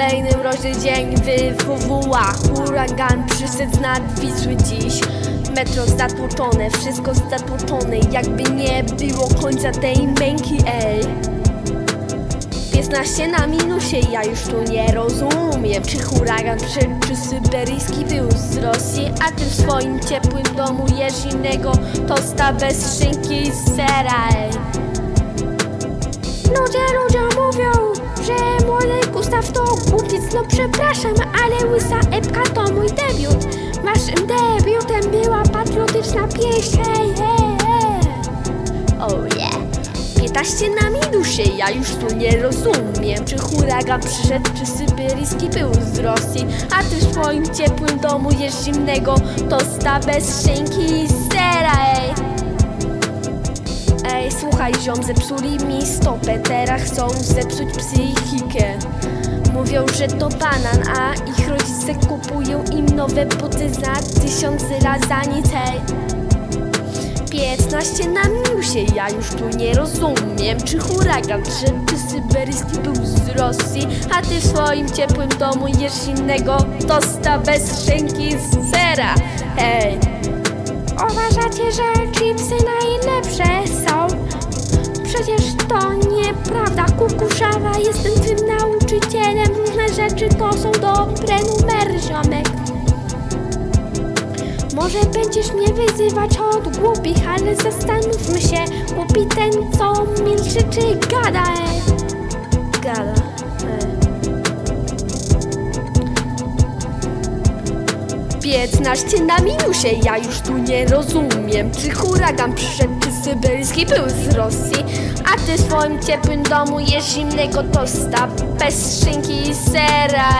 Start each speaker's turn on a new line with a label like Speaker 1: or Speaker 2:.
Speaker 1: Kolejny mroźny dzień wywoła Huragan przyszedł nad Wisły dziś. Metro zatłoczone, wszystko zatłoczone Jakby nie było końca tej męki, ej. 15 na minusie, ja już tu nie rozumiem. Czy huragan przyszedł, czy syberyjski był z Rosji A ty w swoim ciepłym domu jesz innego Tosta bez szynki i sera, ej. Ludzie, ludzie to głupiec No przepraszam, ale łysa epka to mój debiut. Waszym debiutem była patriotyczna pieśń Hej, hej, hej. Oh yeah. 15 na minusie, ja już tu nie rozumiem. Czy huragan przyszedł, czy syberyjski był z Rosji? A ty w swoim ciepłym domu jesz zimnego Tosta bez szynki i sera, ej. Ej, słuchaj ziom, zepsuli mi stopę. Teraz chcą zepsuć psychikę Mówią, że to banan, a ich rodzice kupują im nowe buty za tysiąc razy nic, hej 15 na minusie, ja już tu nie rozumiem Czy huragan czy syberyjski był z Rosji A ty w swoim ciepłym domu jesz innego tosta bez szynki z sera. Hej Uważacie, że chipsy najlepsze są? Przecież to nieprawda, kukuszawa różne rzeczy to są dobre numery, ziomek może będziesz mnie wyzywać od głupich, ale zastanówmy się, głupi ten, co milczy czy gada, e. Gada, e. 15 na minusie, ja już tu nie rozumiem Czy huragan przyszedł, czy syberyjski był z Rosji A ty w swoim ciepłym domu jesz zimnego tosta Bez szynki i sera,